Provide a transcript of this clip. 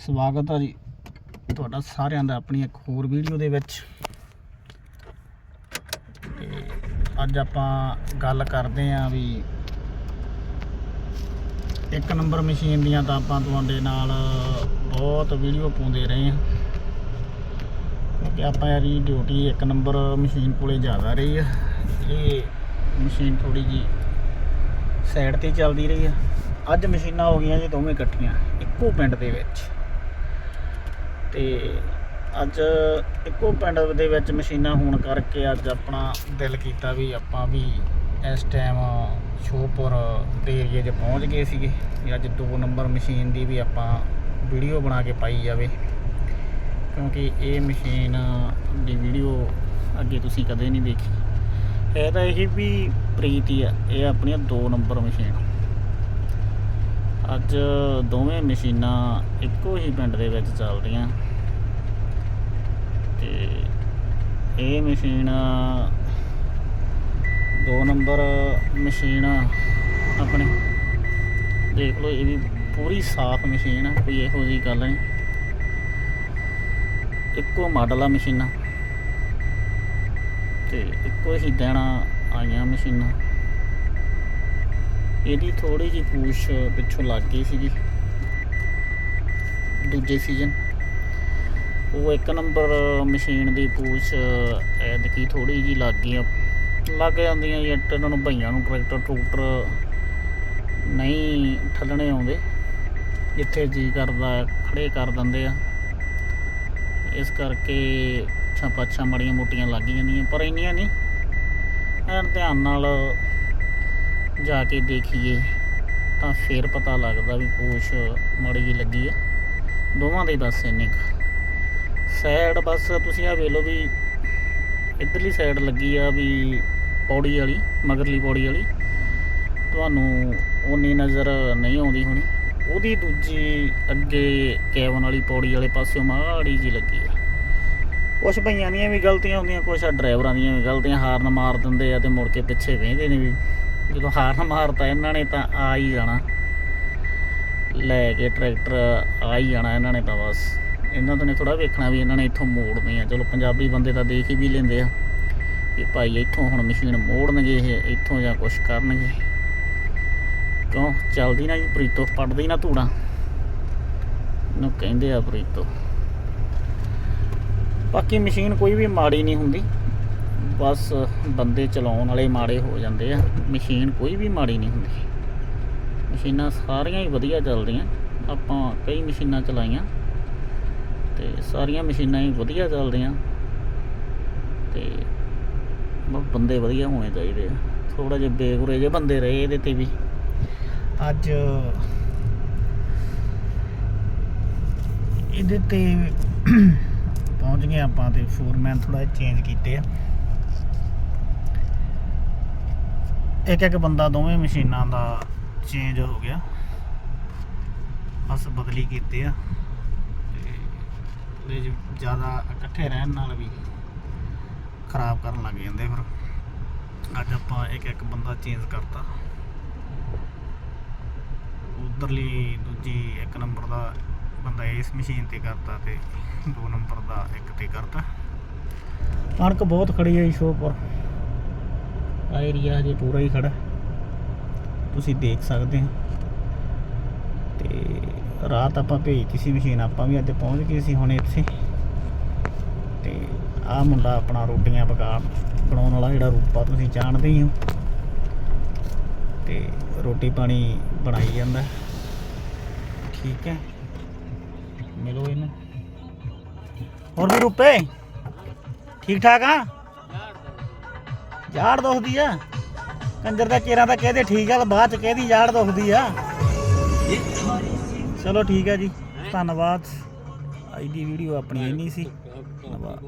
ਸਵਾਗਤ ਹੈ ਜੀ ਤੁਹਾਡਾ ਸਾਰਿਆਂ ਦਾ ਆਪਣੀ ਇੱਕ ਹੋਰ ਵੀਡੀਓ ਦੇ ਵਿੱਚ। ਤੇ ਅੱਜ ਆਪਾਂ ਗੱਲ ਕਰਦੇ ਆਂ ਵੀ ਇੱਕ ਨੰਬਰ ਮਸ਼ੀਨ ਦੀਆਂ ਤਾਂ ਆਪਾਂ ਤੁਹਾਡੇ ਨਾਲ ਬਹੁਤ ਵੀਡੀਓ ਪਾਉਂਦੇ ਰਹੇ ਹਾਂ। ਕਿਉਂਕਿ ਆਪਾਂ ਯਾਰੀ ਡਿਊਟੀ ਇੱਕ ਨੰਬਰ ਮਸ਼ੀਨ ਕੋਲੇ ਜ਼ਿਆਦਾ ਰਹੀ ਆ। ਇਹ ਮਸ਼ੀਨ ਥੋੜੀ ਜੀ ਸਾਈਡ ਤੇ ਚੱਲਦੀ ਰਹੀ ਆ। ਅੱਜ ਮਸ਼ੀਨਾਂ ਹੋ ਗਈਆਂ ਜੀ ਦੋਵੇਂ ਇਕੱਠੀਆਂ, ਇੱਕੋ ਪਿੰਡ ਦੇ ਵਿੱਚ। ਤੇ ਅੱਜ ਇੱਕੋ ਪਿੰਡ ਦੇ ਵਿੱਚ ਮਸ਼ੀਨਾਂ ਹੋਣ ਕਰਕੇ ਅੱਜ ਆਪਣਾ ਦਿਲ ਕੀਤਾ ਵੀ ਆਪਾਂ ਵੀ ਇਸ ਟਾਈਮ ਸ਼ੋਪੁਰ ਦੇ ਏਰੀਏ 'ਚ ਪਹੁੰਚ ਗਏ ਸੀਗੇ ਵੀ ਅੱਜ ਦੋ ਨੰਬਰ ਮਸ਼ੀਨ ਦੀ ਵੀ ਆਪਾਂ ਵੀਡੀਓ ਬਣਾ ਕੇ ਪਾਈ ਜਾਵੇ। ਕਿਉਂਕਿ ਇਹ ਮਸ਼ੀਨ ਦੀ ਵੀਡੀਓ ਅੱਗੇ ਤੁਸੀਂ ਕਦੇ ਨਹੀਂ ਦੇਖੀ। ਇਹ ਤਾਂ ਇਹ ਵੀ ਪ੍ਰੀਤ ਹੀ ਆ, ਇਹ ਆਪਣੀਆਂ ਦੋ ਨੰਬਰ ਮਸ਼ੀਨ ਅੱਜ ਦੋਵੇਂ ਮਸ਼ੀਨਾਂ ਇੱਕੋ ਹੀ ਪਿੰਡ ਦੇ ਵਿੱਚ ਚੱਲਦੀਆਂ ਤੇ ਇਹ ਮਸ਼ੀਨ ਦੋ ਨੰਬਰ ਮਸ਼ੀਨ ਆਪਣੀ, ਦੇਖ ਲਓ ਇਹ ਵੀ ਪੂਰੀ ਸਾਫ਼ ਮਸ਼ੀਨ ਆ, ਕੋਈ ਇਹੋ ਜਿਹੀ ਗੱਲ ਨਹੀਂ। ਇੱਕੋ ਮਾਡਲ ਆ ਮਸ਼ੀਨਾਂ। ਤੇ ਇੱਕੋ ਹੀ ਦੇਣਾ ਆਈਆਂ ਮਸ਼ੀਨਾਂ। ਇਹਦੀ ਥੋੜੀ ਜਿਹੀ ਪੂਛ ਪਿੱਛੋਂ ਲੱਗ ਗਈ ਸੀਗੀ। ਦੂਜੇ ਸੀਜ਼ਨ ਉਹ ਇੱਕ ਨੰਬਰ ਮਸ਼ੀਨ ਦੀ ਪੂਛ ਐਦਕੀ ਥੋੜੀ ਜਿਹੀ ਲੱਗ ਗਈ ਆ। ਲੱਗ ਜਾਂਦੀਆਂ ਜੀ ਇਹਨਾਂ ਨੂੰ ਭਈਆਂ ਨੂੰ ਟਰੈਕਟਰ ਟਰੂਕਟਰ ਨਹੀਂ ਠੱਲਣੇ ਆਉਂਦੇ। ਜਿੱਥੇ ਜੀ ਕਰਦਾ, ਖੜੇ ਕਰ ਦਿੰਦੇ ਆ। ਇਸ ਕਰਕੇ ਛਾਪਾਛਾ ਮੜੀਆਂ ਮੋਟੀਆਂ ਲੱਗ ਜਾਂਦੀਆਂ, ਪਰ ਇੰਨੀਆਂ ਨਹੀਂ। ਐਨ ਧਿਆਨ ਨਾਲ ਜਾ ਕੇ ਦੇਖੀਏ ਤਾਂ ਫੇਰ ਪਤਾ ਲੱਗਦਾ ਵੀ ਪੂਛ ਮੜੀ ਜਿਹੀ ਲੱਗੀ ਆ। ਦੋਵਾਂ ਦੇ ਬਸ ਇੰਨੇ ਕੁ। ਸਾਈਡ ਬਸ ਤੁਸੀਂ ਆ ਵੇਖ ਲਓ ਵੀ ਇਧਰਲੀ ਸਾਈਡ ਲੱਗੀ ਆ ਵੀ ਪੌੜੀ ਵਾਲੀ, ਮਗਰਲੀ ਪੌੜੀ ਵਾਲੀ। ਤੁਹਾਨੂੰ ਉਨੀ ਨਜ਼ਰ ਨਹੀਂ ਆਉਂਦੀ ਹੋਣੀ। ਉਹਦੀ ਦੂਜੀ ਅੱਗੇ ਕੈਬਨ ਵਾਲੀ ਪੌੜੀ ਵਾਲੇ ਪਾਸਿਓਂ ਮਾੜੀ ਜੀ ਲੱਗੀ ਆ। ਕੁਛ ਭਈਆਂ ਦੀਆਂ ਵੀ ਗਲਤੀਆਂ ਹੁੰਦੀਆਂ, ਕੁਛ ਡਰਾਈਵਰਾਂ ਦੀਆਂ ਵੀ ਗਲਤੀਆਂ, ਹਾਰਨ ਮਾਰ ਦਿੰਦੇ ਆ ਤੇ ਮੁੜ ਕੇ ਪਿੱਛੇ ਵੇਂਦੇ ਨੇ ਵੀ ਜਦੋਂ ਹਾਰਨ ਮਾਰਤਾ ਇਹਨਾਂ ਨੇ ਤਾਂ ਆ ਹੀ ਜਾਣਾ। ਲੈ ਕੇ ਟਰੈਕਟਰ ਆ ਹੀ ਜਾਣਾ ਇਹਨਾਂ ਨੇ ਤਾਂ ਬਸ। ਇਹਨਾਂ ਤੋਂ ਨੇ ਥੋੜਾ ਵੇਖਣਾ ਵੀ ਇਹਨਾਂ ਨੇ ਇੱਥੋਂ ਮੋੜਨੀ ਆ। ਚਲੋ ਪੰਜਾਬੀ ਬੰਦੇ ਤਾਂ ਦੇਖ ਹੀ ਵੀ ਲੈਂਦੇ ਆ ਕਿ ਭਾਈ ਇੱਥੋਂ ਹੁਣ ਮਸ਼ੀਨ ਮੋੜਨਗੇ ਇਹ, ਇੱਥੋਂ ਜਾਂ ਕੁਛ ਕਰਨਗੇ। ਕਿਉਂ? ਚੱਲਦੀ ਨਾ ਜੀ ਪ੍ਰੀਤੋ ਪੜਦੀ ਨਾ ਧੂੜਾ। ਨੂੰ ਕਹਿੰਦੇ ਆ ਪ੍ਰੀਤੋ। ਬਾਕੀ ਮਸ਼ੀਨ ਕੋਈ ਵੀ ਮਾੜੀ ਨਹੀਂ ਹੁੰਦੀ। ਬਸ ਬੰਦੇ ਚਲਾਉਣ ਵਾਲੇ ਮਾੜੇ ਹੋ ਜਾਂਦੇ ਆ। ਮਸ਼ੀਨ ਕੋਈ ਵੀ ਮਾੜੀ ਨਹੀਂ ਹੁੰਦੀ। ਮਸ਼ੀਨਾਂ ਸਾਰੀਆਂ ਹੀ ਵਧੀਆ ਚੱਲਦੀਆਂ। ਆਪਾਂ ਕਈ ਮਸ਼ੀਨਾਂ ਚਲਾਈਆਂ ਤੇ ਸਾਰੀਆਂ ਮਸ਼ੀਨਾਂ ਹੀ ਵਧੀਆ ਚੱਲਦੀਆਂ ਤੇ ਬੰਦੇ ਵਧੀਆ ਹੋਣੇ ਚਾਹੀਦੇ ਆ। ਥੋੜਾ ਜਿਹਾ ਬੇਗੁਰੇ ਜਿਹੇ ਬੰਦੇ ਰਹੇ ਇਹਦੇ ਤੇ ਵੀ। ਅੱਜ ਇਹਦੇ ਤੇ ਪਹੁੰਚ ਗਏ ਆਪਾਂ ਤੇ ਫੋਰਮੈਨ ਥੋੜਾ ਚੇਂਜ ਕੀਤੇ ਆ। ਇੱਕ ਇੱਕ ਬੰਦਾ ਦੋਵੇਂ ਮਸ਼ੀਨਾਂ ਦਾ ਚੇਂਜ ਹੋ ਗਿਆ। ਬਸ ਬਦਲੀ ਕੀਤੇ ਆ। ਤੇ ਜ਼ਿਆਦਾ ਇਕੱਠੇ ਰਹਿਣ ਨਾਲ ਵੀ ਖਰਾਬ ਕਰਨ ਲੱਗ ਜਾਂਦੇ ਫਿਰ। ਅੱਜ ਆਪਾਂ ਇੱਕ ਇੱਕ ਬੰਦਾ ਚੇਂਜ ਕਰਤਾ। ਉਧਰਲੀ ਦੂਜੀ ਇੱਕ ਨੰਬਰ ਦਾ ਬੰਦਾ ਇਸ ਮਸ਼ੀਨ ਤੇ ਕਰਤਾ ਤੇ ਦੋ ਨੰਬਰ ਦਾ ਇੱਕ ਤੇ ਕਰਤਾ। ਕਣਕ ਬਹੁਤ ਖੜੀ ਹੈ ਸ਼ੋਅ ਪਰ ਆ ਏਰੀਆ ਹਜੇ ਪੂਰਾ ਹੀ ਖੜਾ। ਤੁਸੀਂ ਦੇਖ ਸਕਦੇ ਹੋ। ਤੇ ਰਾਤ ਆਪਾਂ ਭੇਜਤੀ ਸੀ ਮਸ਼ੀਨ, ਆਪਾਂ ਵੀ ਅੱਜ ਪਹੁੰਚ ਗਏ ਸੀ ਹੁਣ ਇੱਥੇ। ਤੇ ਆਹ ਮੁੰਡਾ ਆਪਣਾ ਰੋਟੀਆਂ ਪਕਾ, ਬਣਾਉਣ ਵਾਲਾ ਜਿਹੜਾ ਰੂਪਾ ਤੁਸੀਂ ਜਾਣਦੇ ਹੀ ਹੋ। ਤੇ ਰੋਟੀ ਪਾਣੀ ਬਣਾਈ ਜਾਂਦਾ। ਠੀਕ ਹੈ। ਮਿਲੋ ਇਹਨੂੰ। ਹੋਰ ਵੀ ਰੂਪੇ, ਠੀਕ ਠਾਕ ਆ? ਜਾੜ ਦੁਖਦੀ ਆ। ਕੰਜਰ ਦਾ ਕੇਰਾਂ ਤਾਂ ਕਹਦੇ ਠੀਕ ਆ, ਬਾਅਦ ਚ ਕਹਦੀ ਜਾੜ ਦੁਖਦੀ ਆ। ਚਲੋ ਠੀਕ ਆ ਜੀ, ਧੰਨਵਾਦ। ਅੱਜ ਦੀ ਵੀਡੀਓ ਆਪਣੀ ਇੰਨੀ ਸੀ। ਧੰਨਵਾਦ।